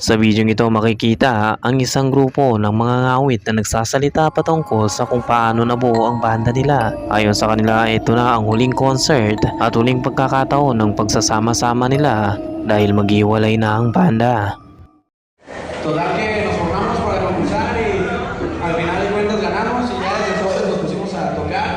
Sa video ito makikita ang isang grupo ng mga ngawit na nagsasalita patungkol sa kung paano nabuo ang banda nila. Ayon sa kanila, ito na ang huling concert at huling pagkakataon ng pagsasama-sama nila dahil maghiwalay na ang banda. Total que nos formamos para concursar y al final de cuentas ganamos y ya entonces nos pusimos a tocar.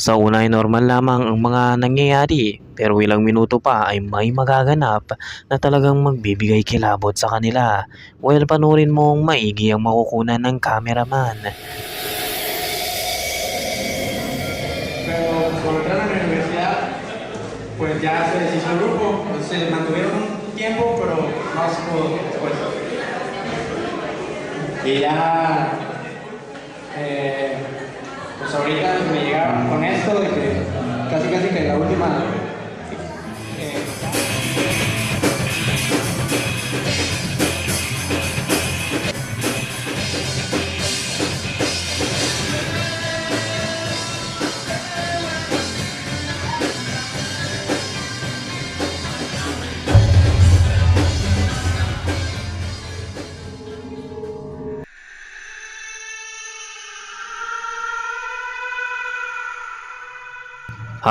Sa una ay normal lamang ang mga nangyayari pero ilang minuto pa ay may magaganap na talagang magbibigay kilabot sa kanila. Well, panurin mong maigi ang makukunan ng cameraman. Pero a la universidad, pues ya se deshizo el grupo. Se mantuvieron un tiempo, pero no se pudo después. Y ya, eh, pues ahorita me llegaron con esto de que casi casi que la última...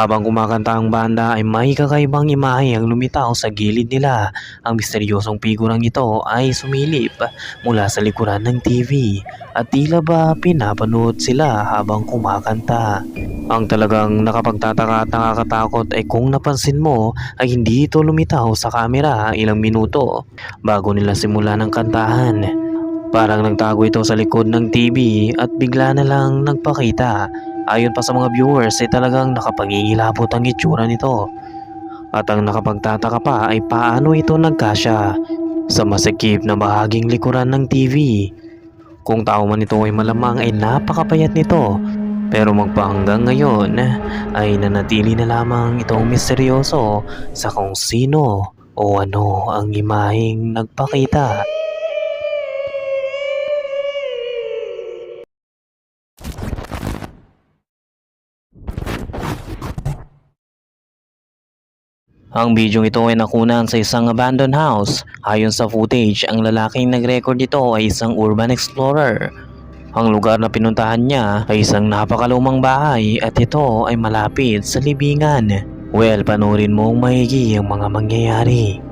Habang kumakanta ang banda ay may kakaibang imahe ang lumitaw sa gilid nila. Ang misteryosong figurang ito ay sumilip mula sa likuran ng TV at tila ba pinapanood sila habang kumakanta. Ang talagang nakapagtataka at nakakatakot ay kung napansin mo ay hindi ito lumitaw sa kamera ilang minuto bago nila simula ng kantahan. Parang nagtago ito sa likod ng TV at bigla na lang nagpakita. Ayon pa sa mga viewers ay talagang nakapangingilabot ang itsura nito. At ang nakapagtataka pa ay paano ito nagkasya sa masikip na bahaging likuran ng TV. Kung tao man ito ay malamang ay napakapayat nito. Pero magpahanggang ngayon ay nanatili na lamang itong misteryoso sa kung sino o ano ang imaheng nagpakita. Ang bidyong ito ay nakunan sa isang abandoned house. Ayon sa footage, ang lalaking nag-record nito ay isang urban explorer. Ang lugar na pinuntahan niya ay isang napakalumang bahay at ito ay malapit sa libingan. Well, panurin mong maigi ang mga mangyayari.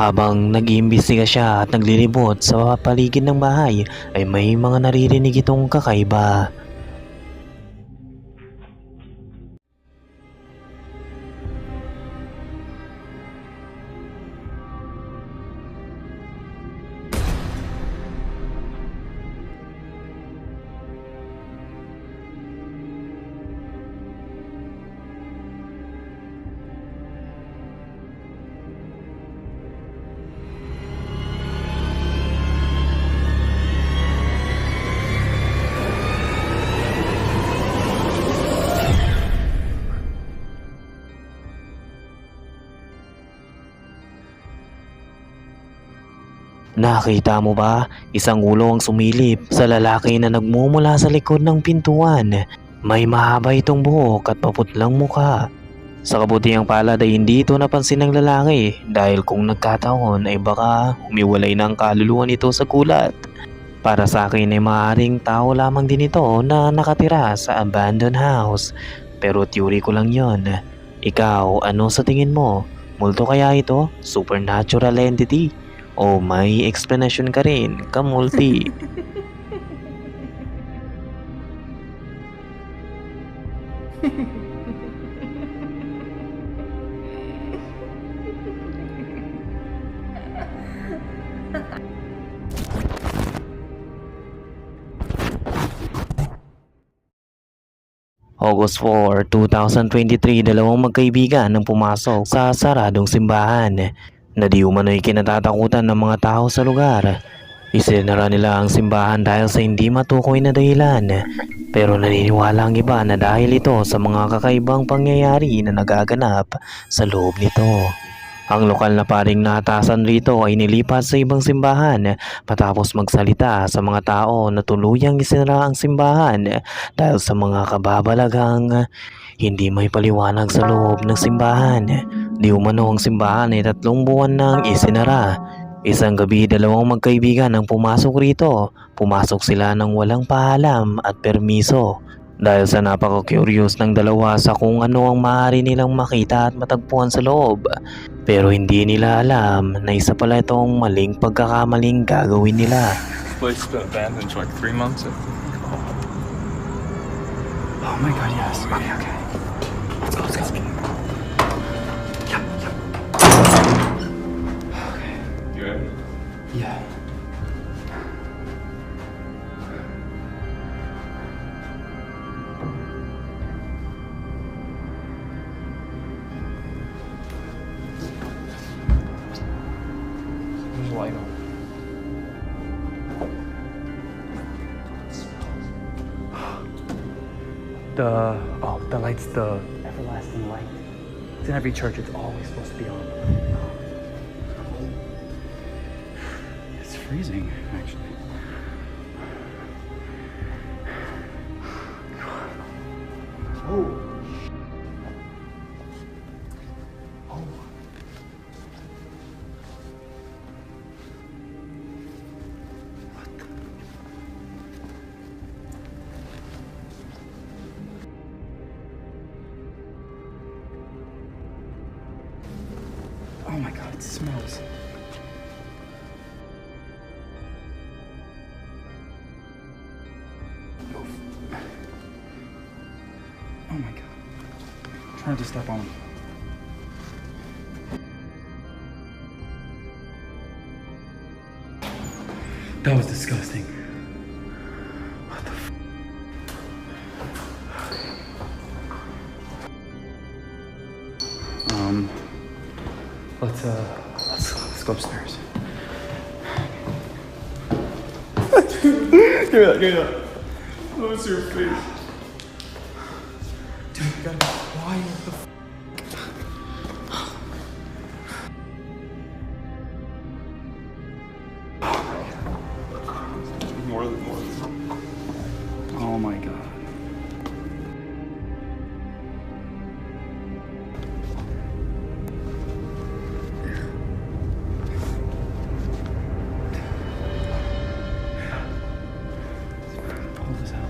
Habang nag-iimbestiga siya at naglilibot sa paligid ng bahay ay may mga naririnig itong kakaiba. Nakita mo ba? Isang ulo ang sumilip sa lalaki na nagmumula sa likod ng pintuan. May mahaba itong buhok at paputlang mukha. Sa kabutihang palad ay hindi ito napansin ng lalaki dahil kung nagkataon ay baka humiwalay na ang kaluluwa nito sa gulat. Para sa akin ay maaaring tao lamang din ito na nakatira sa abandoned house. Pero theory ko lang yon. Ikaw, ano sa tingin mo? Multo kaya ito? Supernatural entity? O may explanation ka rin, kamulti? August 4, 2023, dalawang magkaibigan ang pumasok sa saradong simbahan na di umano'y kinatatakutan ng mga tao sa lugar. Isinara nila ang simbahan dahil sa hindi matukoy na dahilan. Pero naniniwala ang iba na dahil ito sa mga kakaibang pangyayari na nagaganap sa loob nito. Ang lokal na paring natasan rito ay nilipat sa ibang simbahan matapos magsalita sa mga tao na tuluyang isinara ang simbahan dahil sa mga kababalagang hindi may paliwanag sa loob ng simbahan. Di umano ang simbahan ay tatlong buwan nang isinara. Isang gabi dalawang magkaibigan ang pumasok rito. Pumasok sila ng walang paalam at permiso. Dahil sa napaka-curious ng dalawa sa kung ano ang maaari nilang makita at matagpuan sa loob. Pero hindi nila alam na isa pala itong maling pagkakamaling gagawin nila. place been abandoned for like three months. Oh my god, yes. Okay, okay. Let's go, let's go. Yep. Okay. You ready? Yeah. Light on. The oh, the light's the everlasting light. It's in every church. It's always supposed to be on. It's freezing, actually. Oh my god, it smells. Oof. Oh my god. Trying to step on him. Let's uh, let's let's go upstairs. Give me that, give me that. What's your face? Dude, you gotta be quiet. was out.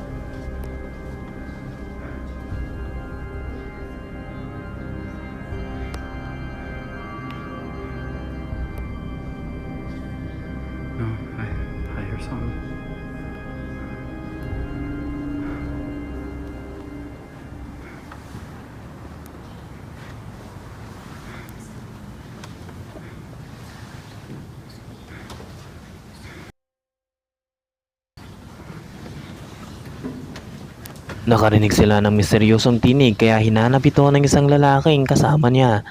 Nakarinig sila ng misteryosong tinig kaya hinanap ito ng isang lalaking kasama niya.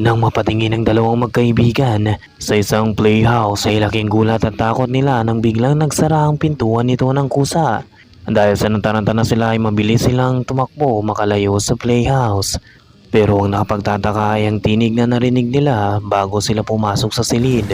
Nang mapatingin ng dalawang magkaibigan sa isang playhouse ay laking gulat at takot nila nang biglang nagsara ang pintuan nito ng kusa. Dahil sa nataranta na sila ay mabilis silang tumakbo makalayo sa playhouse. Pero ang nakapagtataka ay ang tinig na narinig nila bago sila pumasok sa silid.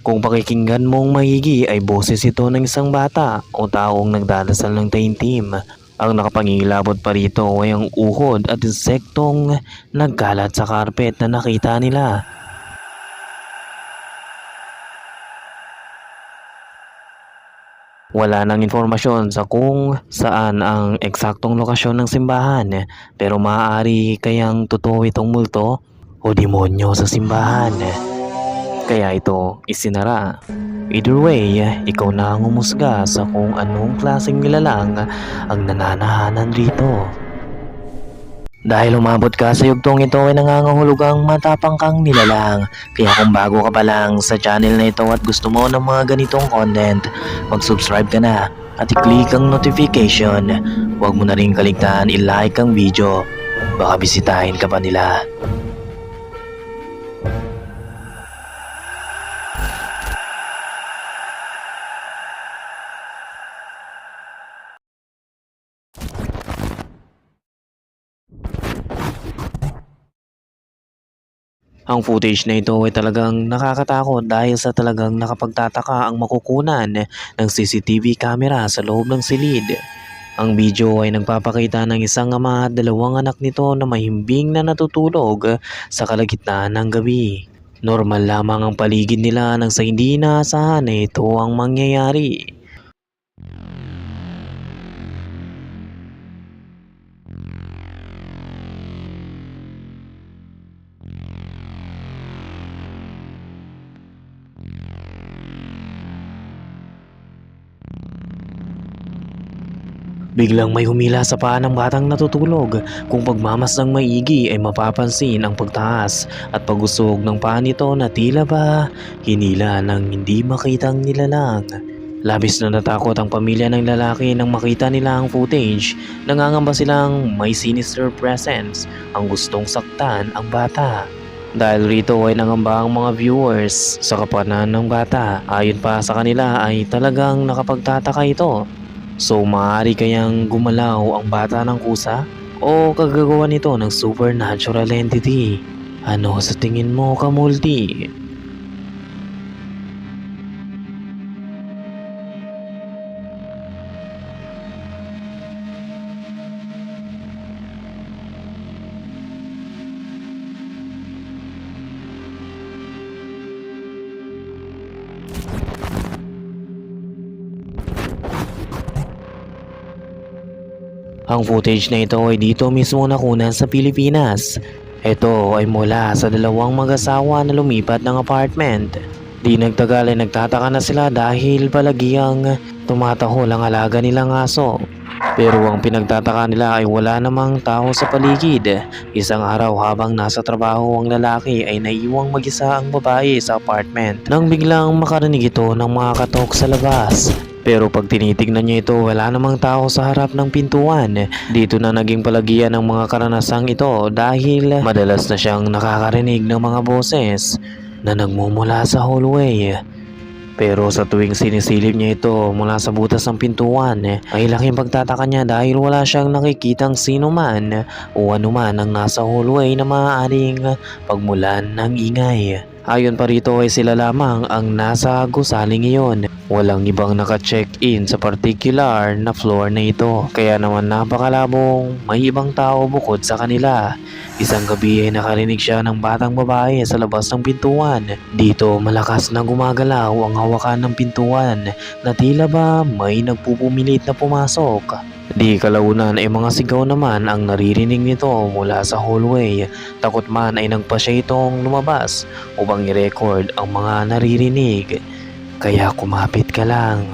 Kung pakikinggan mong maigi ay boses ito ng isang bata o taong nagdadasal ng taintim. Ang nakapangilabot pa rito ay ang uhod at insektong nagkalat sa karpet na nakita nila. Wala nang informasyon sa kung saan ang eksaktong lokasyon ng simbahan pero maaari kayang totoo itong multo o demonyo sa simbahan. Kaya ito isinara. Either way, ikaw na ang umusga sa kung anong klaseng nilalang ang nananahanan rito. Dahil umabot ka sa yugtong ito ay nangangahulugang matapang kang nilalang. Kaya kung bago ka pa lang sa channel na ito at gusto mo ng mga ganitong content, mag-subscribe ka na at i-click ang notification. Huwag mo na rin kaligtaan i-like ang video. Baka bisitahin ka pa nila. Ang footage na ito ay talagang nakakatakot dahil sa talagang nakapagtataka ang makukunan ng CCTV camera sa loob ng silid. Ang video ay nagpapakita ng isang ama at dalawang anak nito na mahimbing na natutulog sa kalagitnaan ng gabi. Normal lamang ang paligid nila nang sa hindi inaasahan na ito ang mangyayari. Biglang may humila sa paa ng batang natutulog. Kung pagmamasdang maigi ay mapapansin ang pagtaas at pagusog ng paa nito na tila ba hinila ng hindi makitang nilalang. Labis na natakot ang pamilya ng lalaki nang makita nila ang footage. Nangangamba silang may sinister presence ang gustong saktan ang bata. Dahil rito ay nangamba ang mga viewers sa kapakanan ng bata. Ayon pa sa kanila ay talagang nakapagtataka ito So maaari kayang gumalaw ang bata ng kusa? O kagagawa nito ng supernatural entity? Ano sa tingin mo kamulti? Ang footage na ito ay dito mismo nakunan sa Pilipinas. Ito ay mula sa dalawang mag-asawa na lumipat ng apartment. Di nagtagal ay nagtataka na sila dahil palagiang tumatahol ang alaga nilang aso. Pero ang pinagtataka nila ay wala namang tao sa paligid. Isang araw habang nasa trabaho ang lalaki ay naiwang mag-isa ang babae sa apartment nang biglang makarinig ito ng mga katok sa labas. Pero pag tinitignan niya ito, wala namang tao sa harap ng pintuan. Dito na naging palagian ng mga karanasang ito dahil madalas na siyang nakakarinig ng mga boses na nagmumula sa hallway. Pero sa tuwing sinisilip niya ito mula sa butas ng pintuan, ay laking pagtataka niya dahil wala siyang nakikitang sino man o anuman ang nasa hallway na maaaring pagmulan ng ingay. Ayon pa rito ay sila lamang ang nasa gusaling iyon. Walang ibang naka-check-in sa particular na floor na ito. Kaya naman napakalabong may ibang tao bukod sa kanila. Isang gabi ay nakarinig siya ng batang babae sa labas ng pintuan. Dito malakas na gumagalaw ang hawakan ng pintuan na tila ba may nagpupumilit na pumasok. Di kalaunan ay mga sigaw naman ang naririnig nito mula sa hallway. Takot man ay nagpa siya itong lumabas upang i-record ang mga naririnig. Kaya kumapit ka lang.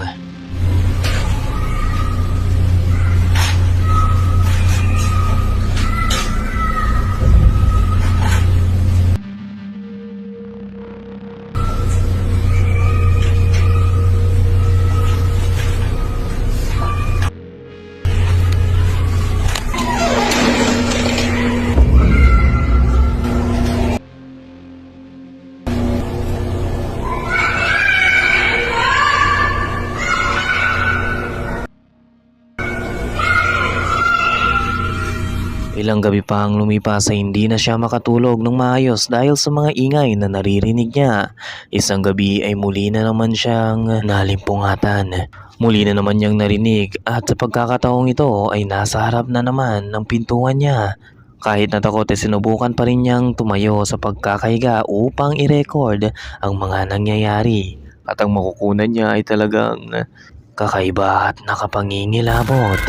Ilang gabi pa ang lumipas ay hindi na siya makatulog ng maayos dahil sa mga ingay na naririnig niya. Isang gabi ay muli na naman siyang nalimpungatan. Muli na naman niyang narinig at sa pagkakataong ito ay nasa harap na naman ng pintuan niya. Kahit natakot ay sinubukan pa rin niyang tumayo sa pagkakahiga upang i-record ang mga nangyayari. At ang makukunan niya ay talagang kakaiba at nakapangingilabot.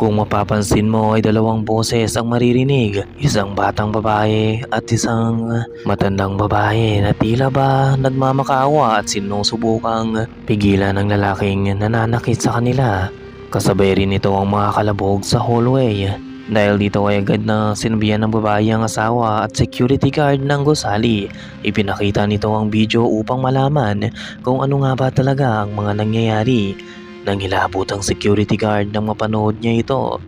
Kung mapapansin mo ay dalawang boses ang maririnig, isang batang babae at isang matandang babae na tila ba nagmamakaawa at sinusubukang pigilan ng lalaking nananakit sa kanila. Kasabay rin ito ang mga kalabog sa hallway. Dahil dito ay agad na sinabihan ng babae ang asawa at security guard ng gusali. Ipinakita nito ang video upang malaman kung ano nga ba talaga ang mga nangyayari. Nang hilabot ang security guard nang mapanood niya ito.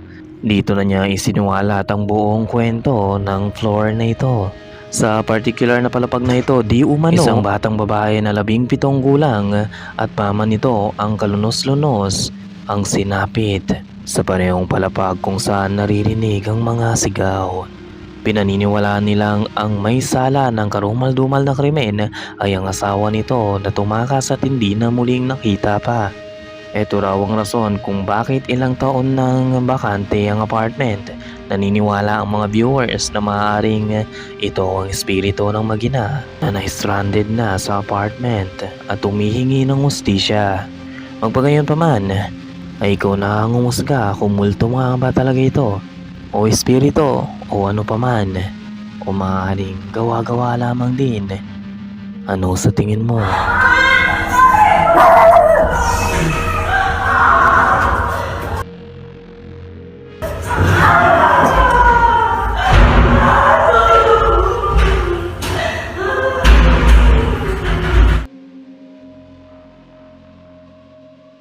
Dito na niya isinuwalat ang buong kwento ng floor na ito. Sa particular na palapag na ito, di umano isang batang babae na labing pitong gulang at mama nito ang kalunos-lunos ang sinapit sa parehong palapag kung saan naririnig ang mga sigaw. Pinaniniwalaan nilang ang may sala ng karumal-dumal na krimen ay ang asawa nito na tumakas at hindi na muling nakita pa. Ito raw ang rason kung bakit ilang taon nang bakante ang apartment. Naniniwala ang mga viewers na maaaring ito ang espiritu ng magina na na-stranded na sa apartment at humihingi ng ustisya. Magpagayon pa man, ay ikaw na ang umusga kung multo nga ba talaga ito o espiritu o ano pa man o maaaring gawa-gawa lamang din. Ano sa tingin mo?